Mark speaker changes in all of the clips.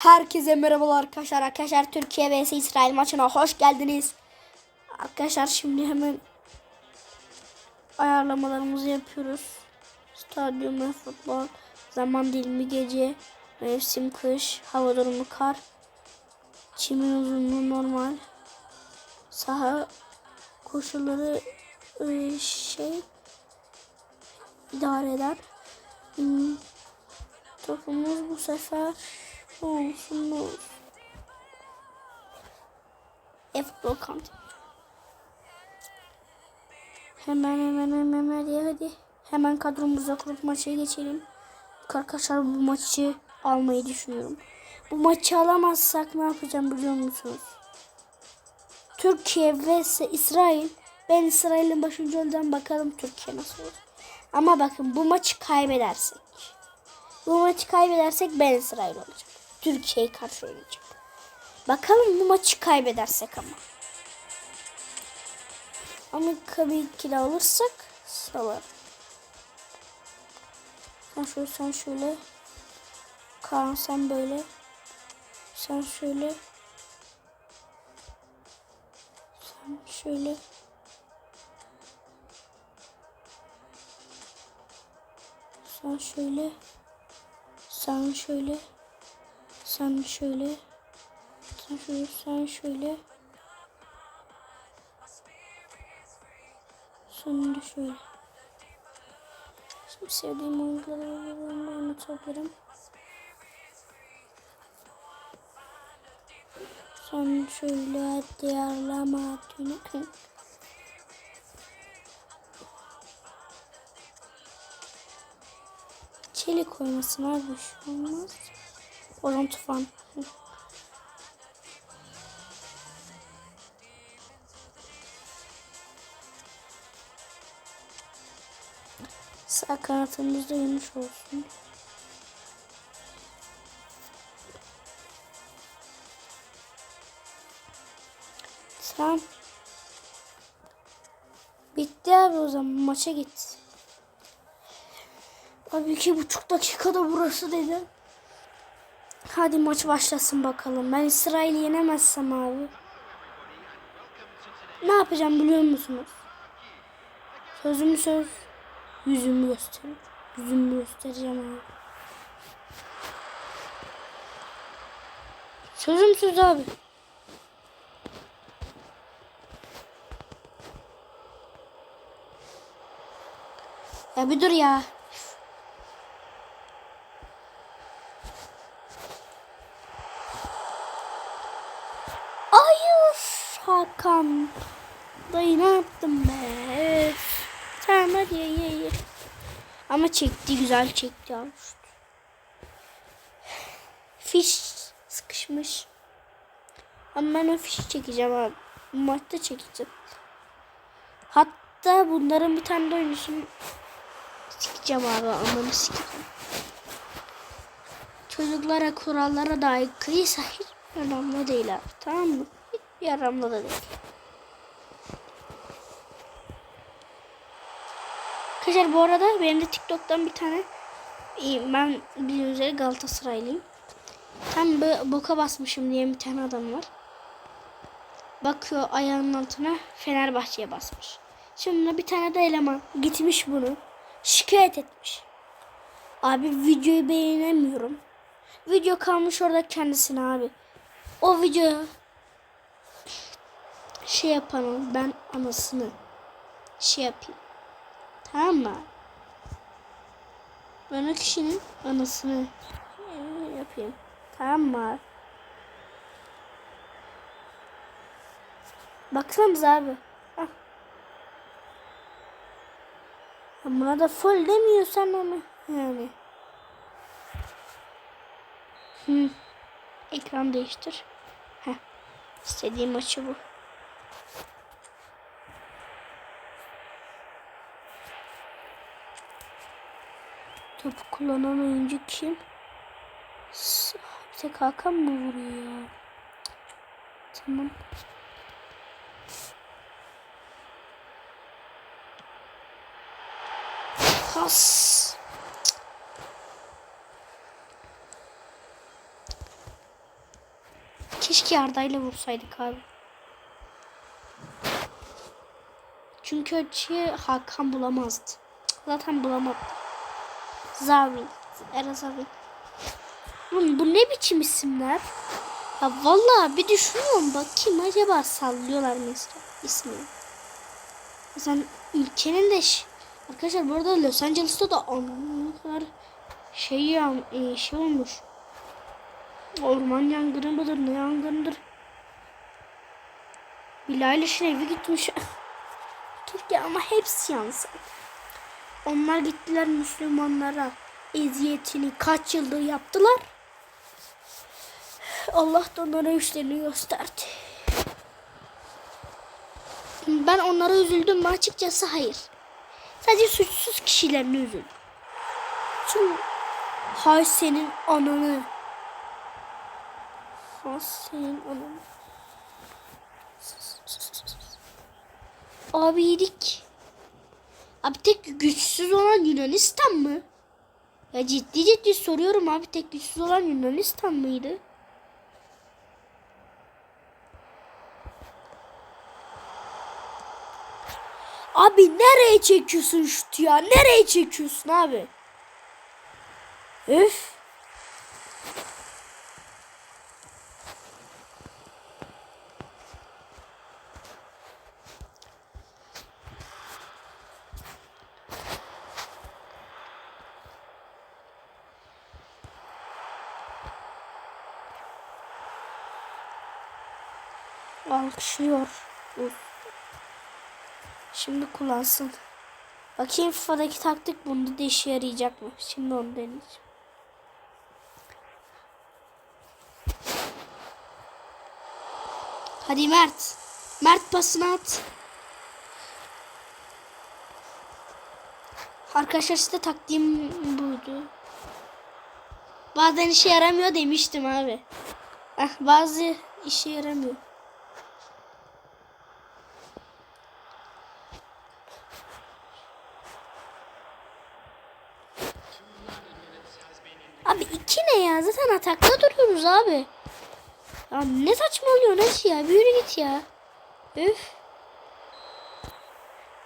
Speaker 1: Herkese merhabalar arkadaşlar. Arkadaşlar Türkiye vs İsrail maçına hoş geldiniz. Arkadaşlar şimdi hemen ayarlamalarımızı yapıyoruz. Stadyum ve futbol, zaman dilimi gece, mevsim kış, hava durumu kar, çimin uzunluğu normal, saha koşulları e, şey idare eder. Hmm, Topumuz bu sefer olsun ne olsun. E-futbol. Hemen hemen hemen hadi hadi. Hemen kadromuza kurup maça geçelim. Arkadaşlar bu maçı almayı düşünüyorum. Bu maçı alamazsak ne yapacağım biliyor musunuz? Türkiye vs İsrail. Ben İsrail'in başıncı olacağım bakalım Türkiye nasıl olur. Ama bakın bu maçı kaybedersek. Bu maçı kaybedersek ben İsrail olacağım. Türkiye'ye karşı oynayacağım. Bakalım bu maçı kaybedersek ama. Amerika bir kilo alırsak salar. Sen şöyle sen şöyle. Kaan sen böyle. Sen şöyle. Sen şöyle. Sen şöyle. Sen şöyle. Sen şöyle. Sen şöyle. Sen şöyle. Sen de şöyle. Şimdi sevdiğim oyuncuları oynatabilirim. Sen şöyle diyarlama tüne. Çelik oymasın abi bir şey olmaz. Orhan Tufan. Sağ kanatımızda Yunus olsun. Tamam. Bitti abi o zaman maça git. Abi iki buçuk dakikada burası dedi. Hadi maç başlasın bakalım. Ben İsrail'i yenemezsem abi. Ne yapacağım biliyor musunuz? Sözümü söz. Yüzümü göstereyim. Yüzümü göstereceğim abi. Sözüm söz abi. Ya bir dur ya. Hayır Hakan. Dayı ne yaptın be? Tamam hadi ye ye ye. Ama çekti güzel çekti ya. Fiş sıkışmış. Ama ben o fişi çekeceğim abi. Bu Maçta çekeceğim. Hatta bunların bir tane de oyuncusunu sikeceğim abi. Ananı sikeceğim. Çocuklara kurallara da aykırıysa hiç önemli değil abi. Tamam mı? Hiç yaramlı da değil. Arkadaşlar bu arada benim de TikTok'tan bir tane ben bildiğiniz üzere Galatasaraylıyım. Tam böyle boka basmışım diye bir tane adam var. Bakıyor ayağının altına Fenerbahçe'ye basmış. Şimdi bir tane de eleman gitmiş bunu şikayet etmiş. Abi videoyu beğenemiyorum. Video kalmış orada kendisine abi. O video şey yapalım ben anasını şey yapayım. Tamam mı? Ben o kişinin anasını yapayım. Tamam mı? Baksanıza abi. Hah. Buna da full demiyorsan ama yani. Hı. Ekran değiştir. Heh. İstediğim açı bu. Topu kullanan oyuncu kim? Bir tek Hakan mı vuruyor ya? Tamam. Pas. Keşke Arda'yla vursaydık abi. Çünkü açıyı Hakan bulamazdı. Zaten bulamadı. Zavi. Era Zavi. Oğlum bu ne biçim isimler? Ya vallahi bir düşünüyorum bakayım acaba sallıyorlar mı ismi- ismi? Mesela ülkenin de arkadaşlar bu arada Los Angeles'ta da kadar şey ya e, şey olmuş. Orman yangını mıdır ne yangınıdır? Bilal Eilish'in evi gitmiş. Türkiye ama hepsi yansın. Onlar gittiler Müslümanlara eziyetini kaç yıldır yaptılar. Allah da onlara işlerini gösterdi. Ben onlara üzüldüm mü açıkçası hayır. Sadece suçsuz kişilerine üzüldüm. Tüm hay senin ananı. Hay senin ananı. Abi yedik. Abi tek güçsüz olan Yunanistan mı? Ya ciddi ciddi soruyorum abi tek güçsüz olan Yunanistan mıydı? Abi nereye çekiyorsun şutu ya? Nereye çekiyorsun abi? Üf. Alkışlıyor. Şimdi kullansın. Bakayım FIFA'daki taktik bunda da işe yarayacak mı? Şimdi onu deneyeceğim. Hadi Mert. Mert pasını at. Arkadaşlar size taktiğim buydu. Bazen işe yaramıyor demiştim abi. Heh, bazı işe yaramıyor. Abi iki ne ya? Zaten atakta duruyoruz abi. Ya ne saçmalıyor nasıl ya? Bir git ya. Üf.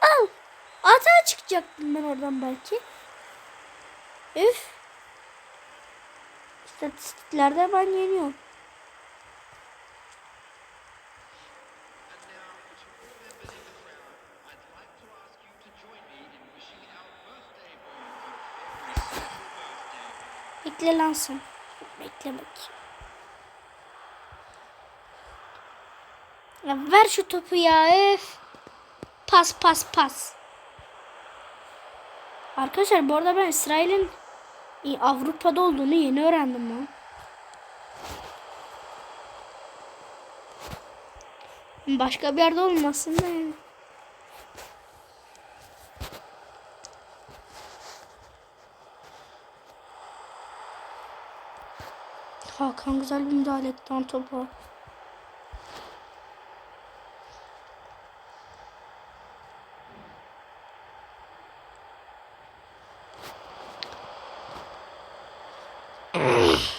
Speaker 1: Al. Atağa çıkacaktım ben oradan belki. Üf. İstatistiklerde ben yeniyorum. Bekle lan. Bekle bakayım. Ya ver şu topu ya. Öf. Pas pas pas. Arkadaşlar bu arada ben İsrail'in Avrupa'da olduğunu yeni öğrendim lan. Başka bir yerde olmasın da yani. Hakan güzel bir müdahale etti lan topa.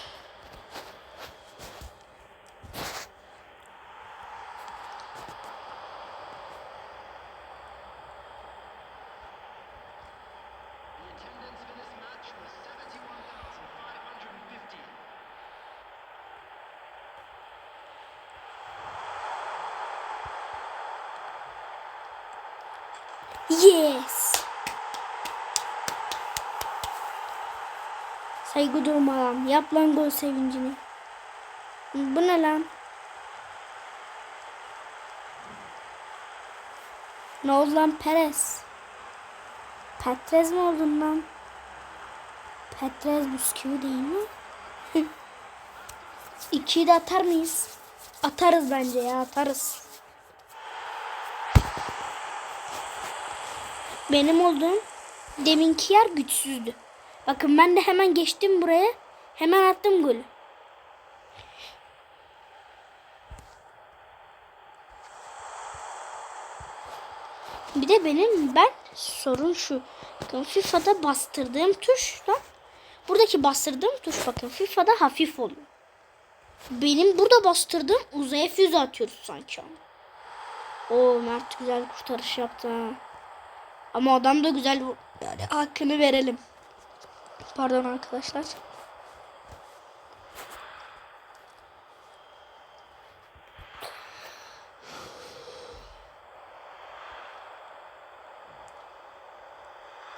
Speaker 1: Yes. Saygı durma lan. Yap lan gol sevincini. Bu ne lan? Ne oldu lan Perez? Petrez mi oldun lan? Petrez bisküvi değil mi? İkiyi de atar mıyız? Atarız bence ya atarız. Benim olduğum deminki yer güçsüzdü. Bakın ben de hemen geçtim buraya. Hemen attım golü. Bir de benim ben sorun şu. Bakın FIFA'da bastırdığım tuşla buradaki bastırdığım tuş bakın FIFA'da hafif oluyor. Benim burada bastırdığım uzaya füze atıyoruz sanki ama. Oo Mert güzel kurtarış yaptı ha. Ama adam da güzel yani hakkını verelim. Pardon arkadaşlar.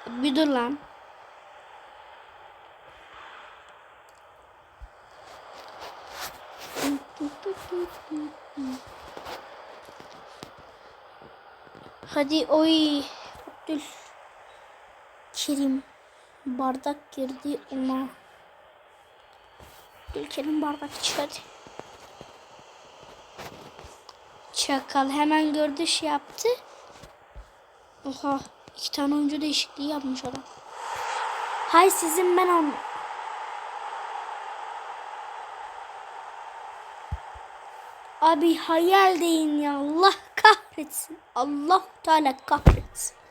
Speaker 1: Bir dur lan. Hadi oy. Abdül. Kerim. Bardak girdi ona. Abdülkerim bardak çık hadi. Çakal hemen gördü şey yaptı. Oha. iki tane oyuncu değişikliği yapmış adam. Hay sizin ben an. Abi hayal deyin ya. Allah kahretsin. Allah Teala kahretsin.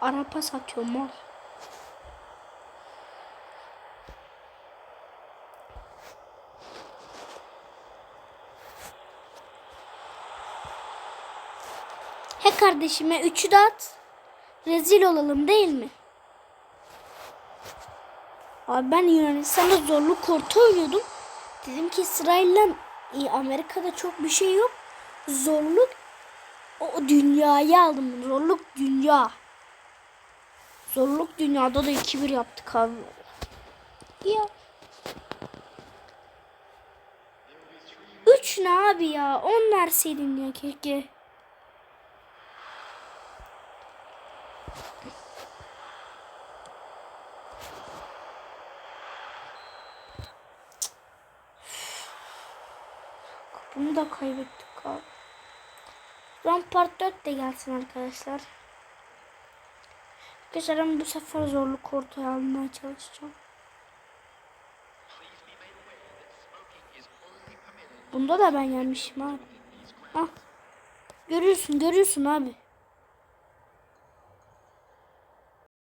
Speaker 1: Arapa satıyor mal. He kardeşime üçü de at. Rezil olalım değil mi? Abi ben Yunanistan'da zorluk orta oynuyordum. Dedim ki sırayla e, Amerika'da çok bir şey yok. Zorluk o dünyayı aldım. Zorluk dünya. Zorluk dünyada da 2-1 yaptık abi. Ya. 3 ne abi ya? 10 verseydin ya keşke. Bunu da kaybettik abi. Rampart 4 de gelsin arkadaşlar. Arkadaşlar bu sefer zorluk ortaya almaya çalışacağım. Bunda da ben yenmişim abi. Ah. Görüyorsun görüyorsun abi.